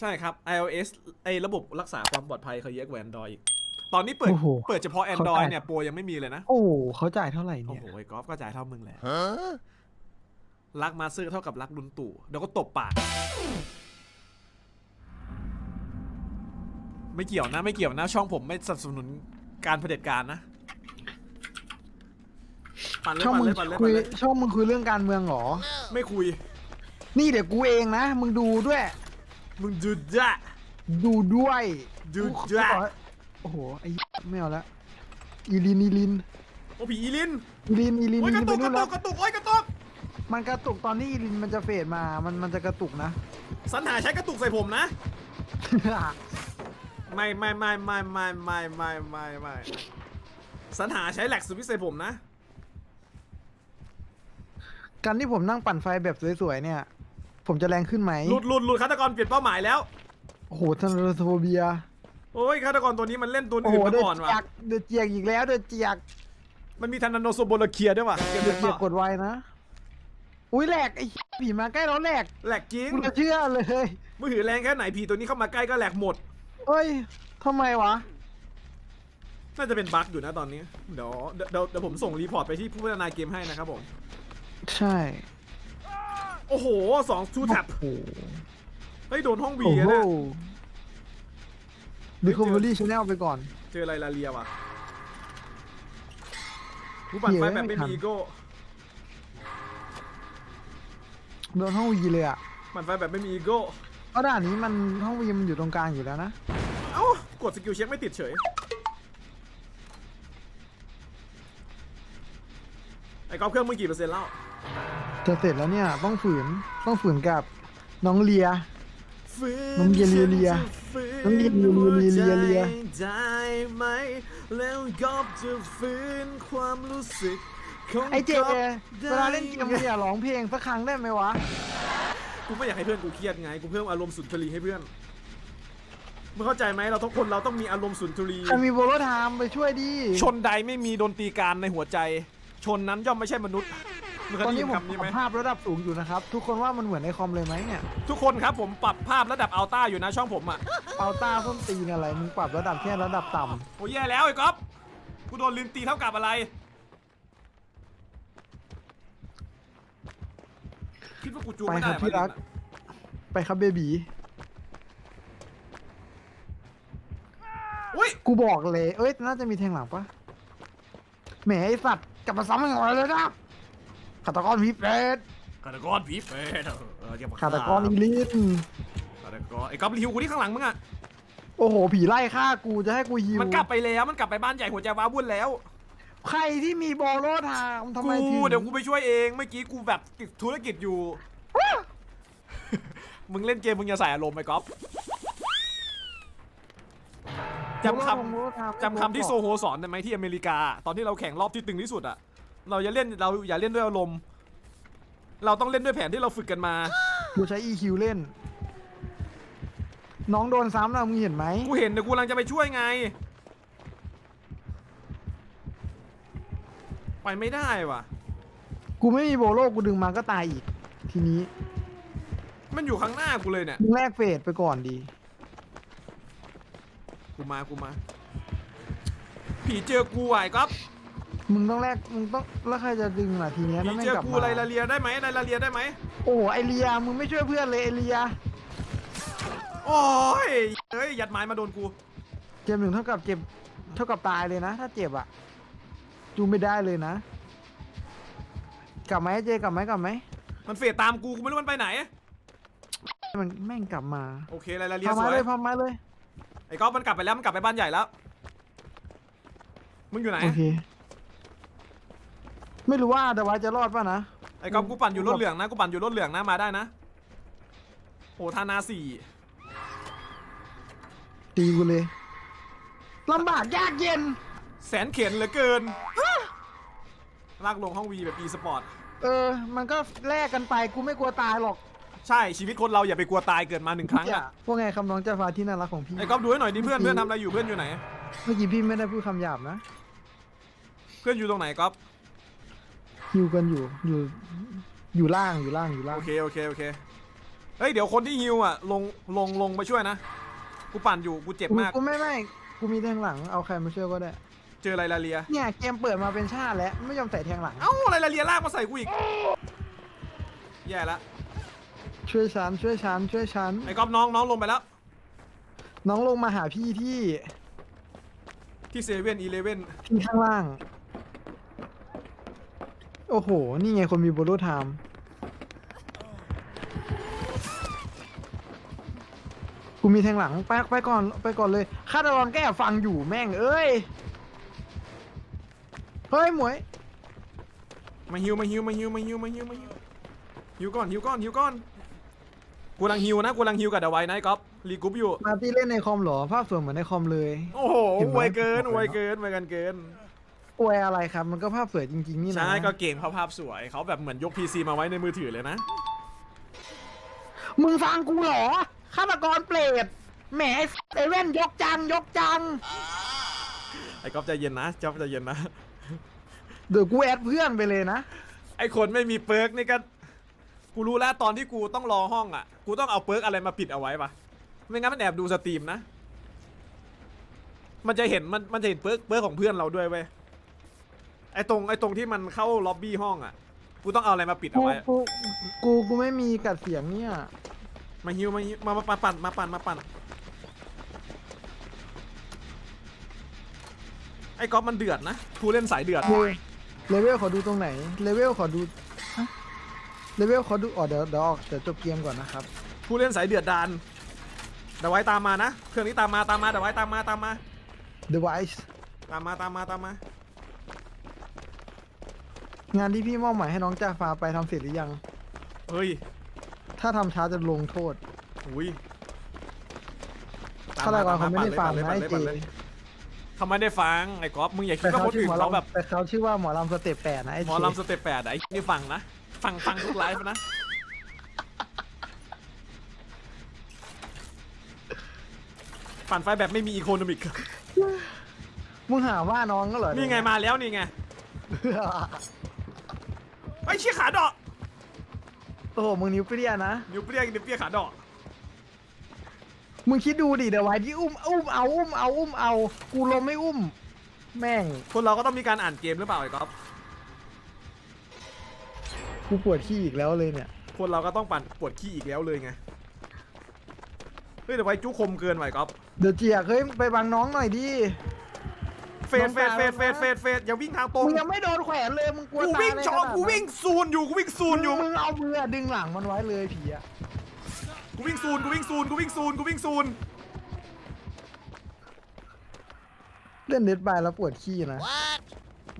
ใช่ครับ iOS ไอ้ระบบรักษาความปลอดภัยเขาเยอะกว่า Android อีก ตอนนี้เปิด โอ้โห เปิดเฉพาะเข้า Android ใจเนี่ยโปรยังไม่มีเลยนะ โอ้โหเขาจ่ายเท่าไหร่โอ้เนี่ย โหไอ้กอล์ฟก็จ่ายเท่ามึงแหละรักมาซื้อเท่ากับรักลุนตู่เดี๋ยวก็ตบปาก ไม่เกี่ยวนะ ไม่เกี่ยวนะ ช่องผมไม่สนับสนุนการเผด็จการนะปั่นเลยช่องปั่นมึงเลยปั่นเลยคุปั่ยนเลยช่องมึงคุยเรื่องการเมืองเหรอ ไม่คุย นี่เดี๋ยวกูเองนะ มึงดูด้วย มึงดูจ้ะ ดูด้วยดูกูจ้ะขอโอ้โห ไอ้ไม่เอาละอีลินอีลินโอ้ผีอีลินอีลินอีลินโอ้ยกระอีตุลิกนกไประนู่นตุแล้วกกระตุกโอ้ยกระตุกมันกระตุกตอนที่อีลินมันจะเฟดมา มันมันจะกระตุกนะ สันหาใช้กระตุกใส่ผมนะ ไม่ไม่ไม่ไม่ไม่ไม่ไม่ไม่ไม่สันหาใช้แหลกสวิตช์ใส่ผมนะ การที่ผมนั่งปั่นไฟแบบสวยๆเนี่ย ผมจะแรงขึ้นไหมหลุดหลุดหลุดฆาตกรเปลี่ยนเป้าหมายแล้ว โอ้โหทาร์โทเบียโอ้ยฆาตกรตัวนี้มันเล่นตัวโอ้อื่โหนมาเดือก่อนดว่ะ เจียกเดือดเจียกอีกแล้วเดือดเจียกมันมีธนาโนโซโบลาเคียด้วยว่ะเกมเดือดเล่นเจียกเปกล่าดไว้นะอุ้ยแหลกไอ้ผีมาใกล้แล้วแหลกแหลกจริงกูจะเชื่อเลยมือถือแรงแค่ไหนผีตัวนี้เข้ามาใกล้ก็แหลกหมดเฮ้ยทำไมวะ น่าจะเป็นบั๊กอยู่นะตอนนี้เดี๋ยวเดี๋ยวเดี๋ยวเดี๋ยวผมส่งรีพอร์ตไปที่ผู้พัฒนาเกมให้นะครับผม ใช่ โอ้โหสองทูแท็บโอ้โหเฮ้ยโดนห้องวีโอ้อะโหเนี่ยดิคอมเวอรี่ชแนลไปก่อน เจออะไรลาเลียว่ะผู้ปั่นไฟแบบไม่มีอีโก้โดนห้องวีเลยอะปั่นไฟแบบไม่มีอีโก้เพราะด่านนี้มันห้องวีมันอยู่ตรงกลางอยู่แล้วนะ เอ้ากดสกิลเช็คไม่ติดเฉยไอ้กอล์ฟเครื่องมึงกี่เปอร์เซ็นต์แล้ว จะเสร็จแล้วเนี่ย ต้องฝืนต้องฝืนกับน้องเลียฟื้น้องเลียเลียเลียน้องเลียเลียเลียเลียเลียได้ไหมแล้วกอล์ฟจะฟื้นความรู้สึกของไอ้เจกอล์ฟเวลาเล่นเกมมึงอย่าร้องเพลงสักครั้งได้ไหมวะกูไม่อยากให้เพื่อนกูเครียดไงกูเพิ่มอารมณ์สุนทรีให้เพื่อนมึงเข้าใจไหมเราทุกคนเราต้องมีอารมณ์สุนทรีใครมีโบโลไทม์ไปช่วยดิชนใดไม่มีดนตรีการในหัวใจ ชนนั้นย่อมไม่ใช่มนุษย์มึง เคยตอนได้ยินี้นผมคำนี้ปไหมรับภาพระดับสูงอยู่นะครับ ทุกคนว่ามันเหมือนในคอมเลยไหมเนี่ยทุกคนครับผมปรับภาพระดับอัลต้าอยู่นะช่องผมอะเอาต้าส้นตีนอะไรมึงปรับระดับแค่ระดับต่โอ้ยแย่แล้วไอ้ก๊อฟกูโดนลินตีเท่ากับอะไร คิดว่ากูจูงไปไม่คได้รับเหรอที่รัก ลินอะำไปครับเบบีอุ้ยกูบอกเลย เอ้ยน่าจะมีแทงหลังปะแหมไอสัตว์กลับมาซ้ำกันหน่อยเลยนะ ฆาตกรผีเปรตฆาตกรผีเปรตเอออย่มฆาตกรอีลินฆาตกรไอ้ก๊อฟฮิวกูที่ข้างหลังมึงอะโอ้โห ผีไล่ฆ่ากูจะให้กูฮิวมันกลับไปแล้วมันกลับไปบ้านใหญ่หัวใจว้าวุ่นแล้ว ใครที่มีโบโลไทม์ทำไมกูถึงเดี๋ยวกูไปช่วยเองเมื่อกี้กูแบบติดธุรกิจอยู่ มึงเล่นเกมมึงอย่าใส่อารมณ์ไปก๊อฟจำคโบโลไทม์ำจำคำที่โซโฮสอนได้ไหมที่อเมริกา ตอนที่เราแข่งรอบที่ตึงที่สุดอะ เราอย่าเล่นเราอย่าเล่นด้วยอารมณ์ เราต้องเล่นด้วยแผนที่เราฝึกกันมา กูใช้ EQ เล่น น้องโดนซ้ำแล้วมึงเห็นไหมกูเห็นเดี๋ยวกูกำลังจะไปช่วยไง ไปไม่ได้ว่ะ กูไม่มีโบโลกูดึงมาก็ตายอีก ทีนี้มันอยู่ข้างหน้ากูเลยเนี่ย มึงแลกเฟสไปก่อนดี กูมากูมา ผีเจอกูอะไอ้ก๊อฟ มึงต้องแลกมึงต้องแล้วใครจะดึงล่ะทีเนี้ยผีถ้าไม่เจอกลับกูมาไรละเลียได้ไหมไรละเลียได้ไหมโอ้โหไอเลียมึงไม่ช่วยเพื่อนเลยไอเลียโอ้ยเฮ้ยยัดไม้มาโดนกูเจ็บหนึ่งเท่ากับเจ็บเท่ากับตายเลยนะ ถ้าเจ็บอะจูไม่ได้เลยนะ กลับไหมเจกลับไหมกลับไหมมันเฟดตามกูกูไม่รู้มันไปไหน มันแม่งกลับมาโอเคไรละเลียพาสมาวยเลยพามาเลยไอ้ก๊อฟมันกลับไปแล้วมันกลับไปบ้านใหญ่แล้วมึงอยู่ไหนโอเค ไม่รู้ว่าแต่ว่าจะรอดป่ะนะ ไอ้ก๊อฟกูปั่นอยู่รถเหลืองนะกูปั่นอยู่รถเหลืองนะมาได้นะโอ้ธานาสี่ตีกูเลยลำบากยากเย็น แสนเข็นเหลือเกินลากลงห้องวีแบบอีสปอร์ตเออ มันก็แลกกันไปกูไม่กลัวตายหรอกใช่ชีวิตคนเราอย่าไปกลัวตายเกิดมาหนึ่งครั้งอะพวกไงคำน้องเจ้าฟ้าที่น่ารักของพี่ไอ้ก๊อฟดูให้หน่อยดิเพื่อนเพื่อนทำอะไรอยู่เพื่อนอยู่ไหนเมื่อกี้พี่ไม่ได้พูดคำหยาบนะ เพื่อนอยู่ตรงไหนก๊อฟ ฮิวกันอยู่อยู่อยู่ล่างอยู่ล่างอยู่ล่างโอเคโอเคโอเคเฮ้ยเดี๋ยวคนที่ฮิวอะลงลงลงมาช่วยนะกูปั่นอยู่กูเจ็บกูมากกูไม่ไม่กูมีแทงหลังเอาใครมาช่วยก็ได้ เจอไรลาเลียเนี่ยเกมเปิดมาเป็นชาติแล้วไม่ยอมใส่แทงหลังเอ้าไรลาเลียลากมาใส่กูอีกแย่ละช่วยฉันช่วยฉันช่วยฉันไอ้ก๊อฟน้องน้องลงไปแล้ว น้องลงมาหาพี่ที่ ที่เซเว่นอีเลเว่นที่ข้างล่าง โอ้โห นี่ไงคนมีโบโลไทม์กูมีแทงหลังไปไปก่อนไปก่อนเลยคาดารอนแก้ฟังอยู่แม่งเอ้ย เฮ้ยหมวย มาฮิวมาฮิวมาฮิวมาฮิวมาฮิวมาฮิวฮิวก่อนฮิวก่อนฮิวก่อนกูกำลังฮิวนะกูกำลังฮิวกับเดอะไว้นะไอ้ก๊อฟรีกรุ๊ปอยู่ มาที่เล่นในคอมเหรอ ภาพสวยเหมือนในคอมเลย โอ้โหเห็นไหมอวยเกินบอกอแล้ววยเกินอวยกันเกิน อวยอะไรครับ มันก็ภาพสวยจริงๆนี่นะใช่ก็เก่งเพราะภาพสวยเขาแบบเหมือนยก PC มาไว้ในมือถือเลยนะ มึงฟังกูเหรอฆาตกรเปรตแหมไอ้เอเว่นยกจังยกจัง ไอ้ก๊อฟใจเย็นนะจ๊อบใจเย็นนะ เดี๋ยวกูแอดเพื่อนไปเลยนะ ไอ้คนไม่มีเปิร์กนี่ก็กูรู้แล้วตอนที่กูต้องรอห้องอะ กูต้องเอาเปิร์กอะไรมาปิดเอาไว้ปะไม่งั้นมันแอบดูสตรีมนะ มันจะเห็นมันมันจะเห็นเปิร์กเปิร์กของเพื่อนเราด้วยเว้ย ไอ้ตรงไอ้ตรงที่มันเข้าล็อบบี้ห้องอะ กูต้องเอาอะไรมาปิดเอากูไว้กูกูกูไม่มีกัดเสียงเนี่ย มาฮิวมาฮิวมามาปั่นมาปั่นมาปั่น ไอ้ก๊อฟมันเดือดนะกูเล่นสายเดือด เลเลเวลขอดูตรงไหน เลเวลขอดูฮะเลเวลขอดูอ๋อเดี๋ยวเดี๋ยวออกเดี๋ยวจบเกมก่อนนะครับ ผู้เล่นสายเดือดดานเดี๋ยวไว้ตามมานะ เครื่องนี้ตามมาตามมาเดี๋ยวไว้ตามมาตามมา Device ตามมาตามมาตามมา งานที่พี่มอบหมายให้น้องจ่าฟ้าไปทำเสร็จหรือยัง เฮ้ยถ้าทำช้าจะลงโทษอุ้ยฆาตกรเขาไม่ได้ฟังนะไอ้เจเขาไม่ได้ฟังไอ้ก๊อฟมึงอย่าคิดแต่ว่าเขาคนชื่ออื่นหมอเขาลำแบบแต่เขาชื่อว่าหมอลำสเต็ปแปดนะไอ้หเจมอลำสเต็ปแปดอะไอ้นี่ฟังนะ ฟังฟังทุกไลฟ์นะ ปั่นไฟแบบไม่มีอีโคโนมิกมึงหาว่าน้องก็เหรอนี่ไงมาแล้วนี่ไงไอ้ เชี่ยขาดอกโอ้โหมึงนิ้วเปรี้ยนะ นิ้วเปรี้ยนิ้วเปรี้ยขาดอกมึงคิดดูดิเดี๋ยวไว้ที่อุ้มอุ้มเอาอุ้มเอาอุ้มเอากูลมไม่อุ้ม แม่งคนเราก็ต้องมีการอ่านเกมหรือเปล่าไอ้ก๊อฟกูปวดขี้อีกแล้วเลยเนี่ยคนเราก็ต้องปั่นปวดขี้อีกแล้วเลยไงเฮ้ยแต่ไว้จุคมเกินไหวก๊อฟเดี๋ยวเจียกเฮ้ยไปบังน้องหน่อยดิ เฟดเฟดเฟดเฟดเฟดเฟดอย่าวิ่งทางตรงมึงยังไม่โดนแขวนเลยมึงกลัวกูตายวิ่งเลยจอขนาดนั้นกูวิ่งซูนอยู่กูวิ่งซูนอยู่มึงเอามือดึงหลังมันไว้เลยผีอะกูวิ่งซูนกูวิ่งซูนกูวิ่งซูนกูวิ่งซูนเล่นเด็ดบายแล้วปวดขี้นะ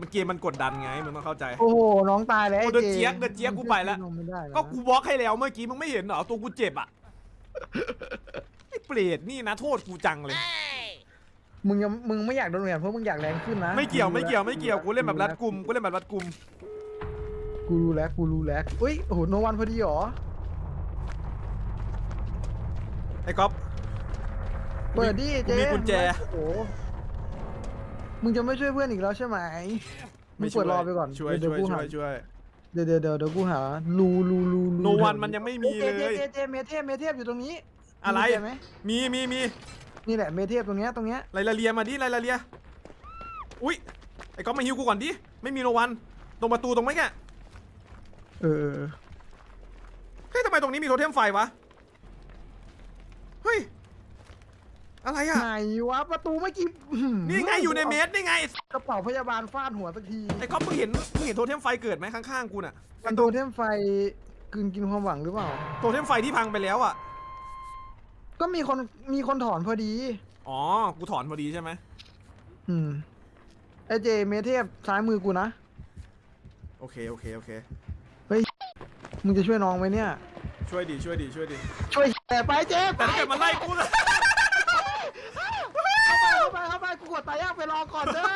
มันเกมมันกดดันไงมึงต้องเข้าใจโอ้โหน้องตายแล้วโอ้ไอ้เดินจเจี๊ยกเดินเจี๊ยกกูไปแล้วมึงไม่ได้แล้วนะก็กูบล็อกให้แล้วเมื่อกี้มึงไม่เห็นเหรอตัวกูเจ็บอะไอ้เปรตนี่นะโทษกูจังเลย มึงยังมึงไม่อยากโดนแขวนเพราะมึงอยากแรงขึ้นนะไม่เกี่ยวไม่เกี่ยวไม่เกี่ยวกูเล่นแบบรัดกุมกูเล่นแบบรัดกุมกูรู้แล้วกูรู้แล้วอุ้ยโอ้โหโนวันพอดีเหรอไอ้ก๊อฟ เปิดดิเจ๊กูมีกุญแจโอ้โหมึงจะไม่ช่วยเพื่อนอีกแล้วใช่ไหมมึงเปิดรอไปก่อนช่วยเดี๋ช่ยววยกูช่หาวยช่วยเดี๋ยวเดี๋ยวเดี๋ยวเดี๋ยวกูหารูรูรูรูโนวันมันยังไม่มีเลยเจเจเจเมเทพเมเทพอยู่ตรงนี้อะไร มีกุญแจไหมมีมีมี นี่แหละเมเทพตรงเนี้ยตรงเนี้ยไลลาเลียมาดิไลลาเลีย อุ้ยไอ้ก๊อฟมาฮิวกูก่อนดิ ไม่มีโนวัน ตรงประตูตรงไหมแกเออเออเฮ้ยทำไมตรงนี้มีโทเทมไฟวะ เฮ้ย อะไรอะไหนวะประตูเมื่อกี้อื้อหืนี่ไงอยู่ในเมสนี่ไง กระเป๋าพยาบาลฟาดหัวสักทีไอ้ก๊อฟมึงเห็นมึงเห็นโทเทมไฟเกิดไหมข้างๆกูน่ะมันโดนเทมไฟกลืนกินความหวังหรือเปล่า โทเทมไฟที่พังไปแล้วอะ ก็มีคนมีคนถอนพอดี อ๋อ กูถอนพอดีใช่ไหมอืมไอเจเมเทพซ้ายมือกูนะ โอเค โอเค โอเค มึงจะช่วยน้องไหมเนี่ย ช่วยดี ช่วยดี ช่วยดี ช่วยแต่ไปเจไปแต่ถ้าเกิดมันไล่กูนะเข้าไปเข้าไปเข้าไปกูกดตายยากไปรอก่อนเด้อ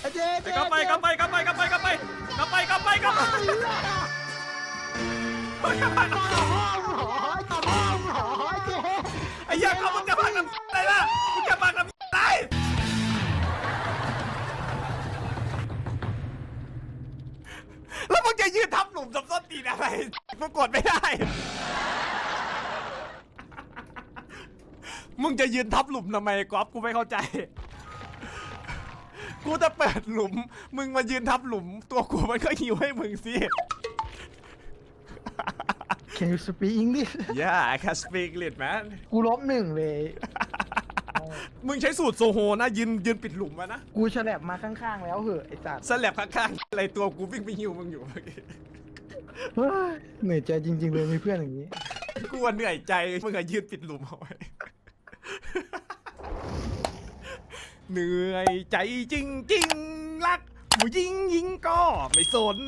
ไอเจเจกลับไปกลับไปกลับไปกลับไปกลับไปกลับไปกลับไปกลับไปต่อห้องหรอต่อห้อง เหี้ยเขามึงจะพังน้ำอะไรล่ะมึงจะพังน้ำอะไรแล้วมึงจะยืนทับหลุมทับซ้อนตีนอะไรมึงกดไม่ได้ มึงจะยืนทับหลุมทำไมกอล์ฟกูไม่เข้าใจ กูจะเปิดหลุม มึงมายืนทับหลุม ตัวกูมันก็หิวให้มึงสิ Can you speak English Yeah I can speak English man กูลบหนึ่งเลย มึงใช้สูตรโซโฮนะยืนยืนปิดหลุมอะนะกูฉลับมาข้างๆ แล้วเหอะไอ้สัตว์สลับข้างๆอะไรตัวกูวิ่งไปหิวมึงอยู่เมื่อกี้เฮ้ยเหนื่อยใจจริง ๆ เลยมีเพื่อนอย่างนี้ กูว่าเหนื่อยใจมึงอะยืนปิดหลุมเอาไว้ เหนื่อยใจจริง ๆ รักผู้หญิงยิงก็ไม่สน